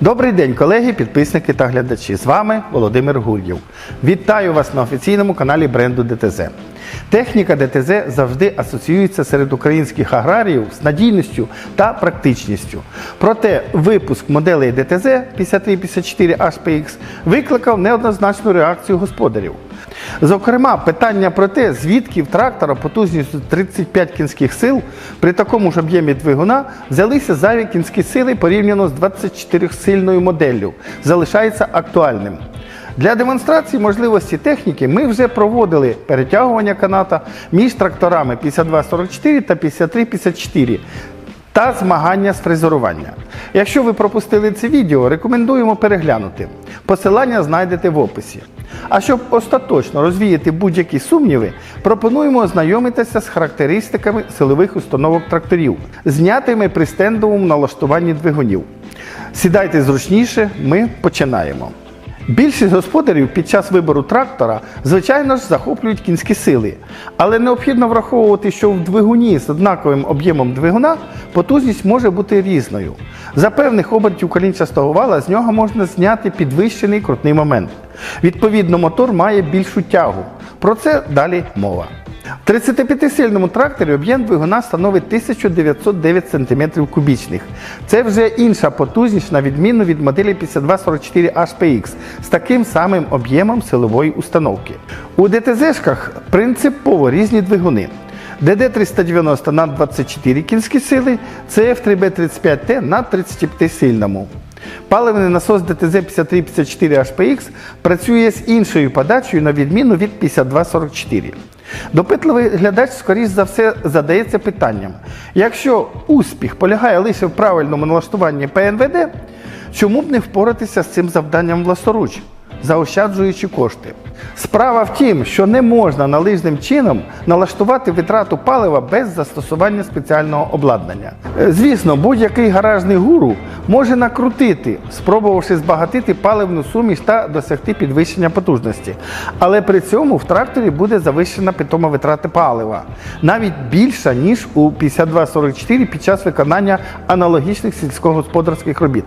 Добрий день, колеги, підписники та глядачі. З вами Володимир Гур'єв. Вітаю вас на офіційному каналі бренду ДТЗ. Техніка ДТЗ завжди асоціюється серед українських аграріїв з надійністю та практичністю. Проте випуск моделей ДТЗ 5354 HPX викликав неоднозначну реакцію господарів. Зокрема, питання про те, звідки в трактора потужністю 35 кінських сил при такому ж об'ємі двигуна взялися зайві кінські сили порівняно з 24-сильною моделлю, залишається актуальним. Для демонстрації можливості техніки ми вже проводили перетягування каната між тракторами 5244 та 5354 та змагання з фрезерування. Якщо ви пропустили це відео, рекомендуємо переглянути. Посилання знайдете в описі. А щоб остаточно розвіяти будь-які сумніви, пропонуємо ознайомитися з характеристиками силових установок тракторів, знятими при стендовому налаштуванні двигунів. Сідайте зручніше, ми починаємо. Більшість господарів під час вибору трактора, звичайно ж, захоплюють кінські сили, але необхідно враховувати, що в двигуні з однаковим об'ємом двигуна потужність може бути різною. За певних обертів колінчастого вала з нього можна зняти підвищений крутний момент. Відповідно, мотор має більшу тягу. Про це далі мова. В 35-сильному тракторі об'єм двигуна становить 1909 см кубічних. Це вже інша потужність на відміну від моделі 5244 HPX з таким самим об'ємом силової установки. У ДТЗ-шках принципово різні двигуни. ДД-390 на 24 кінські сили, CF3B35T на 35-сильному. Паливний насос ДТЗ 5354 HPX працює з іншою подачею на відміну від 5244. Допитливий глядач, скоріш за все, задається питанням: якщо успіх полягає лише в правильному налаштуванні ПНВД, чому б не впоратися з цим завданням власноруч, заощаджуючи кошти? Справа в тім, що не можна належним чином налаштувати витрату палива без застосування спеціального обладнання. Е, Звісно, будь-який гаражний гуру може накрутити, спробувавши збагатити паливну суміш та досягти підвищення потужності. Але при цьому в тракторі буде завищена питома витрата палива, навіть більша, ніж у 5244 під час виконання аналогічних сільськогосподарських робіт.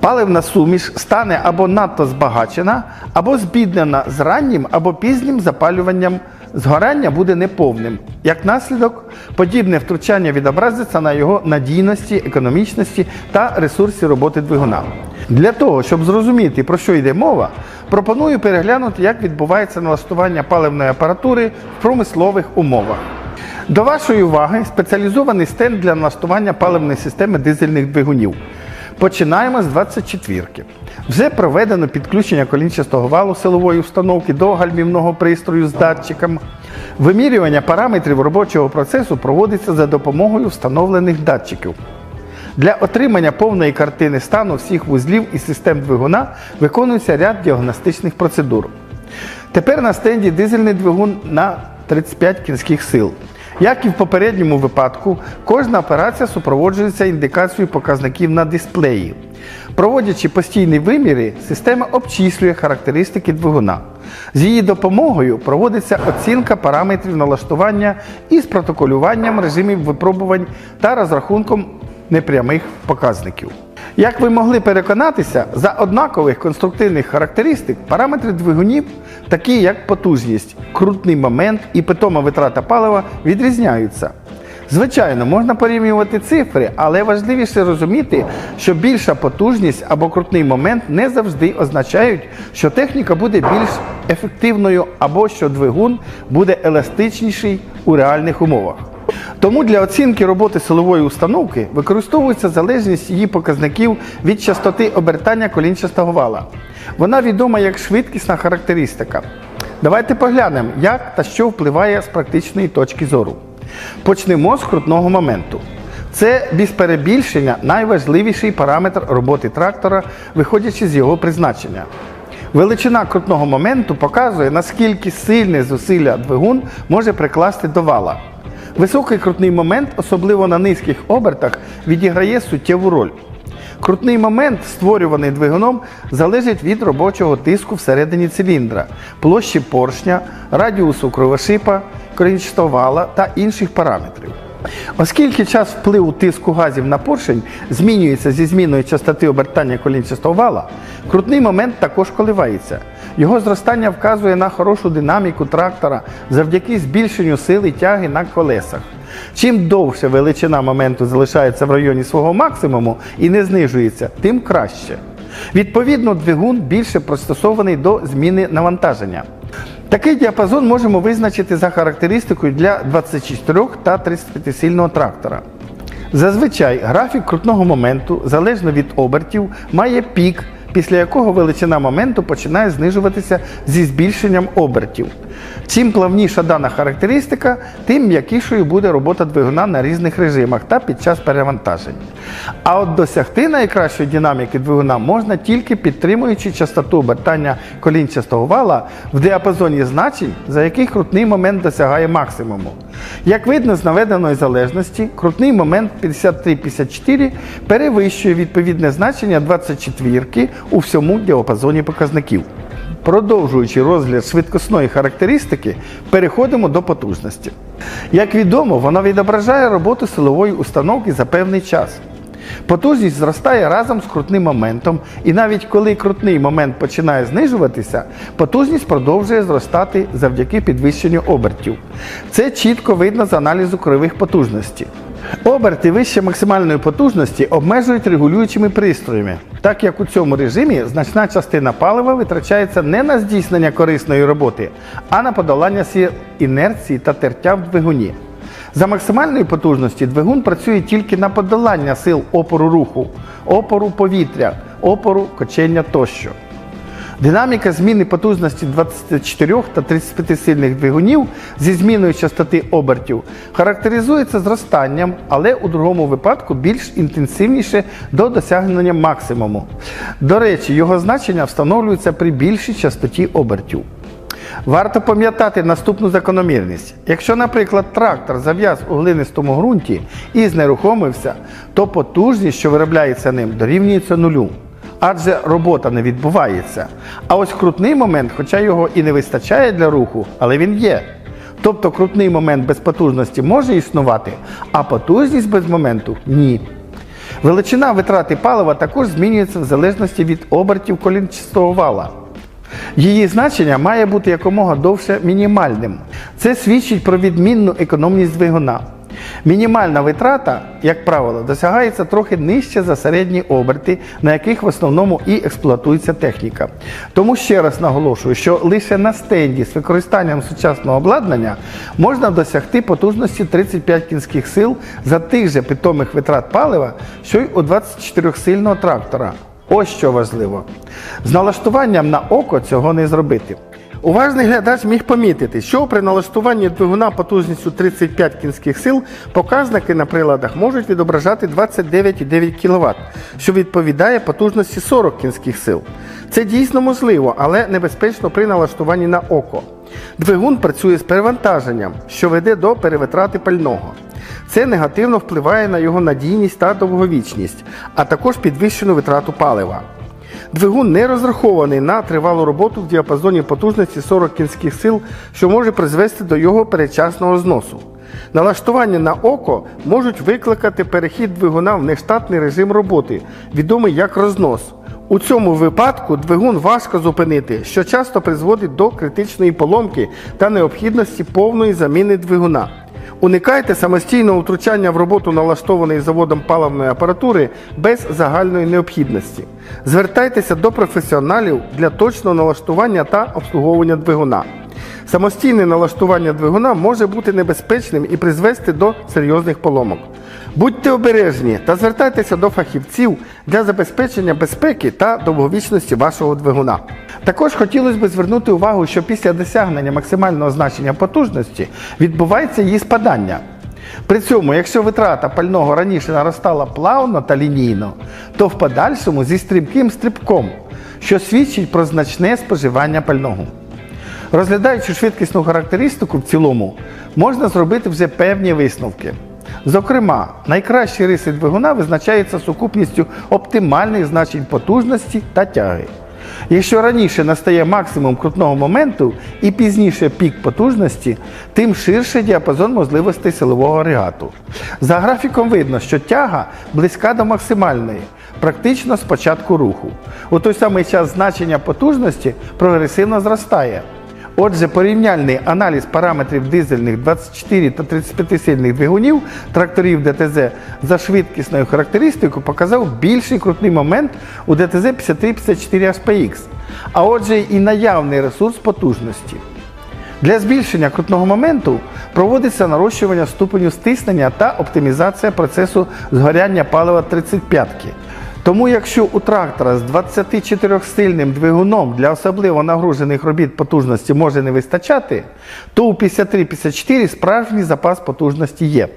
Паливна суміш стане або надто збагачена, або збіднена з раннім або пізнім запалюванням. Згорання буде неповним. Як наслідок, подібне втручання відобразиться на його надійності, економічності та ресурсі роботи двигуна. Для того, щоб зрозуміти, про що йде мова, пропоную переглянути, як відбувається налаштування паливної апаратури в промислових умовах. До вашої уваги спеціалізований стенд для налаштування паливної системи дизельних двигунів. Починаємо з 24-ки. Вже проведено підключення колінчастого валу силової установки до гальмівного пристрою з датчиком. Вимірювання параметрів робочого процесу проводиться за допомогою встановлених датчиків. Для отримання повної картини стану всіх вузлів і систем двигуна виконується ряд діагностичних процедур. Тепер на стенді дизельний двигун на 35 кінських сил. Як і в попередньому випадку, кожна операція супроводжується індикацією показників на дисплеї. Проводячи постійні виміри, система обчислює характеристики двигуна. З її допомогою проводиться оцінка параметрів налаштування із протоколюванням режимів випробувань та розрахунком непрямих показників. Як ви могли переконатися, за однакових конструктивних характеристик параметри двигунів, такі як потужність, крутний момент і питома витрата палива, відрізняються. Звичайно, можна порівнювати цифри, але важливіше розуміти, що більша потужність або крутний момент не завжди означають, що техніка буде більш ефективною або що двигун буде еластичніший у реальних умовах. Тому для оцінки роботи силової установки використовується залежність її показників від частоти обертання колінчастого вала. Вона відома як швидкісна характеристика. Давайте поглянемо, як та що впливає з практичної точки зору. Почнемо з крутного моменту. Це без перебільшення найважливіший параметр роботи трактора, виходячи з його призначення. Величина крутного моменту показує, наскільки сильне зусилля двигун може прикласти до вала. Високий крутний момент, особливо на низьких обертах, відіграє суттєву роль. Крутний момент, створюваний двигуном, залежить від робочого тиску всередині циліндра, площі поршня, радіусу кровошипа, корінчатого вала та інших параметрів. Оскільки час впливу тиску газів на поршень змінюється зі зміною частоти обертання колінчастого вала, крутний момент також коливається. Його зростання вказує на хорошу динаміку трактора завдяки збільшенню сили тяги на колесах. Чим довше величина моменту залишається в районі свого максимуму і не знижується, тим краще. Відповідно, двигун більше пристосований до зміни навантаження. Такий діапазон можемо визначити за характеристикою для 24 та 35 сильного трактора. Зазвичай графік крутного моменту, залежно від обертів, має пік, після якого величина моменту починає знижуватися зі збільшенням обертів. Чим плавніша дана характеристика, тим м'якішою буде робота двигуна на різних режимах та під час перевантажень. А от досягти найкращої динаміки двигуна можна тільки підтримуючи частоту обертання колінчастого вала в діапазоні значень, за яких крутний момент досягає максимуму. Як видно з наведеної залежності, крутний момент 53-54 перевищує відповідне значення 24 у всьому діапазоні показників. Продовжуючи розгляд швидкісної характеристики, переходимо до потужності. Як відомо, вона відображає роботу силової установки за певний час. Потужність зростає разом з крутним моментом, і навіть коли крутний момент починає знижуватися, потужність продовжує зростати завдяки підвищенню обертів. Це чітко видно з аналізу кривих потужності. Оберти вище максимальної потужності обмежують регулюючими пристроями, так як у цьому режимі значна частина палива витрачається не на здійснення корисної роботи, а на подолання сил інерції та тертя в двигуні. За максимальної потужності двигун працює тільки на подолання сил опору руху, опору повітря, опору кочення тощо. Динаміка зміни потужності 24 та 35 сильних двигунів зі зміною частоти обертів характеризується зростанням, але у другому випадку більш інтенсивніше до досягнення максимуму. До речі, його значення встановлюється при більшій частоті обертів. Варто пам'ятати наступну закономірність. Якщо, наприклад, трактор зав'яз у глинистому ґрунті і знерухомився, то потужність, що виробляється ним, дорівнюється нулю. Адже робота не відбувається. А ось крутний момент, хоча його і не вистачає для руху, але він є. Тобто крутний момент без потужності може існувати, а потужність без моменту ні. Величина витрати палива також змінюється в залежності від обертів колінчастого вала. Її значення має бути якомога довше мінімальним. Це свідчить про відмінну економність двигуна. Мінімальна витрата, як правило, досягається трохи нижче за середні оберти, на яких в основному і експлуатується техніка. Тому ще раз наголошую, що лише на стенді з використанням сучасного обладнання можна досягти потужності 35 кінських сил за тих же питомих витрат палива, що й у 24-сильного трактора. Ось що важливо. З налаштуванням на око цього не зробити. Уважний глядач міг помітити, що при налаштуванні двигуна потужністю 35 кінських сил показники на приладах можуть відображати 29,9 кВт, що відповідає потужності 40 кінських сил. Це дійсно можливо, але небезпечно при налаштуванні на око. Двигун працює з перевантаженням, що веде до перевитрати пального. Це негативно впливає на його надійність та довговічність, а також підвищену витрату палива. Двигун не розрахований на тривалу роботу в діапазоні потужності 40 кінських сил, що може призвести до його передчасного зносу. Налаштування на око можуть викликати перехід двигуна в нештатний режим роботи, відомий як рознос. У цьому випадку двигун важко зупинити, що часто призводить до критичної поломки та необхідності повної заміни двигуна. Уникайте самостійного втручання в роботу налаштованої заводом паливної апаратури без загальної необхідності. Звертайтеся до професіоналів для точного налаштування та обслуговування двигуна. Самостійне налаштування двигуна може бути небезпечним і призвести до серйозних поломок. Будьте обережні та звертайтеся до фахівців для забезпечення безпеки та довговічності вашого двигуна. Також хотілося б звернути увагу, що після досягнення максимального значення потужності відбувається її спадання. При цьому, якщо витрата пального раніше наростала плавно та лінійно, то в подальшому зі стрімким стрибком, що свідчить про значне споживання пального. Розглядаючи швидкісну характеристику в цілому, можна зробити вже певні висновки. Зокрема, найкращі риси двигуна визначаються сукупністю оптимальних значень потужності та тяги. Якщо раніше настає максимум крутного моменту і пізніше пік потужності, тим ширший діапазон можливостей силового агрегату. За графіком видно, що тяга близька до максимальної, практично з початку руху. У той самий час значення потужності прогресивно зростає. Отже, порівняльний аналіз параметрів дизельних 24 та 35 сильних двигунів тракторів ДТЗ за швидкісною характеристикою показав більший крутний момент у ДТЗ 5354 HPX, а отже і наявний ресурс потужності. Для збільшення крутного моменту проводиться нарощування ступеню стиснення та оптимізація процесу згоряння палива 35-ки. Тому якщо у трактора з 24-сильним двигуном для особливо нагружених робіт потужності може не вистачати, то у 53-54 справжній запас потужності є.